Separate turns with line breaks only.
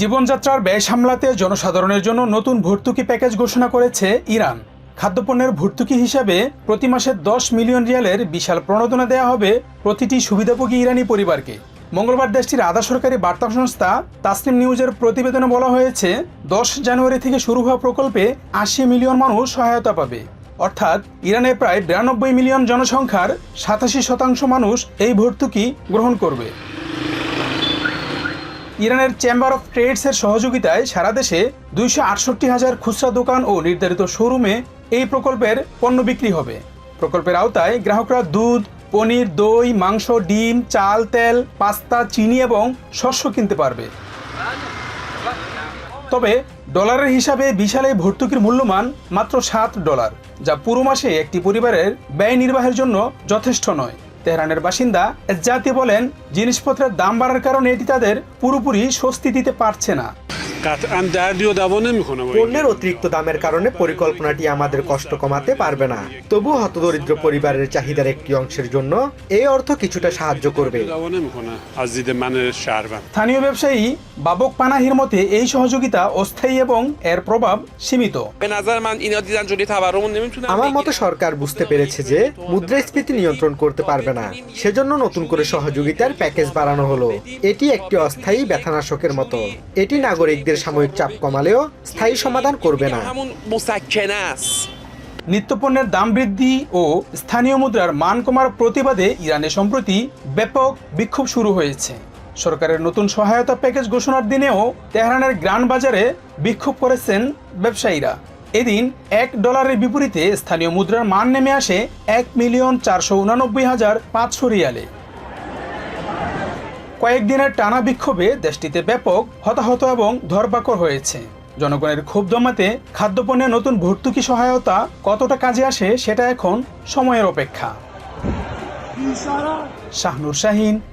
জীবনযাত্রার ব্যয় সামলাতে জনসাধারণের জন্য নতুন ভর্তুকি প্যাকেজ ঘোষণা করেছে ইরান। খাদ্যপণ্যের ভর্তুকি হিসাবে প্রতি মাসে দশ মিলিয়ন রিয়ালের বিশাল প্রণোদনা দেওয়া হবে প্রতিটি সুবিধাভোগী ইরানি পরিবারকে। মঙ্গলবার দেশটির আধা সরকারি বার্তা সংস্থা তাসলিম নিউজের প্রতিবেদনে বলা হয়েছে, দশ জানুয়ারি থেকে শুরু হওয়া প্রকল্পে আশি মিলিয়ন মানুষ সহায়তা পাবে। অর্থাৎ ইরানে প্রায় বিরানব্বই মিলিয়ন জনসংখ্যার সাতাশি শতাংশ মানুষ এই ভর্তুকি গ্রহণ করবে। ইরানের চেম্বার অফ ট্রেডসের সহযোগিতায় সারা দেশে দুইশো আটষট্টি হাজার খুচরা দোকান ও নির্ধারিত শোরুমে এই প্রকল্পের পণ্য বিক্রি হবে। প্রকল্পের আওতায় গ্রাহকরা দুধ, পনির, দই, মাংস, ডিম, চাল, তেল, পাস্তা, চিনি এবং শস্য কিনতে পারবে। তবে ডলারের হিসাবে বিশাল এই ভর্তুকির মূল্যমান মাত্র সাত ডলার, যা পুরো মাসে একটি পরিবারের ব্যয় নির্বাহের জন্য যথেষ্ট নয়। তেহরানের বাসিন্দা এজাতি বলেন জিনিসপত্রের দাম বাড়ার কারণে এটি তাদের পুরোপুরি স্বস্তি দিতে পারছে না।
পণ্যের অতিরিক্ত দামের কারণে পরিকল্পনাটি আমাদের কষ্ট কমাতে পারবে না। তবু হতদরিদ্র পরিবারের চাহিদার একটি অংশের জন্য এই অর্থ কিছুটা সাহায্য করবে।
স্থানীয় ব্যবসায়ী বাবক পানাহির মতে এই সহযোগিতা অস্থায়ী এবং এর প্রভাব সীমিত।
আমার মতে সরকার বুঝতে পেরেছে যে মুদ্রাস্ফীতি নিয়ন্ত্রণ করতে পারবে না। সেজন্য নতুন করে সহযোগিতার প্যাকেজ বাড়ানো হলো। এটি একটি অস্থায়ী ব্যথানাশকের মতো। এটি নাগরিকদের সাময়িক চাপ কমালেও স্থায়ী সমাধান করবে না।
নিত্যপণ্যের দাম বৃদ্ধি ও স্থানীয় মুদ্রার মান কমার প্রতিবাদে ইরানে সম্প্রতি ব্যাপক বিক্ষোভ শুরু হয়েছে। সরকারের নতুন সহায়তা প্যাকেজ ঘোষণার দিনেও তেহরানের গ্রান বাজারে বিক্ষোভ করেছেন ব্যবসায়ীরা। এদিন এক ডলারের বিপরীতে স্থানীয় মুদ্রার মান নেমে আসে এক মিলিয়ন চারশো উনানব্বই হাজার পাঁচশো রিয়ালে। কয়েকদিনের টানা বিক্ষোভে দেশটিতে ব্যাপক হতাহত এবং ধরপাকড় হয়েছে। জনগণের ক্ষোভ দমাতে খাদ্যপণ্যে নতুন ভর্তুকি সহায়তা কতটা কাজে আসে সেটা এখন সময়ের অপেক্ষা। Shahnur Shahin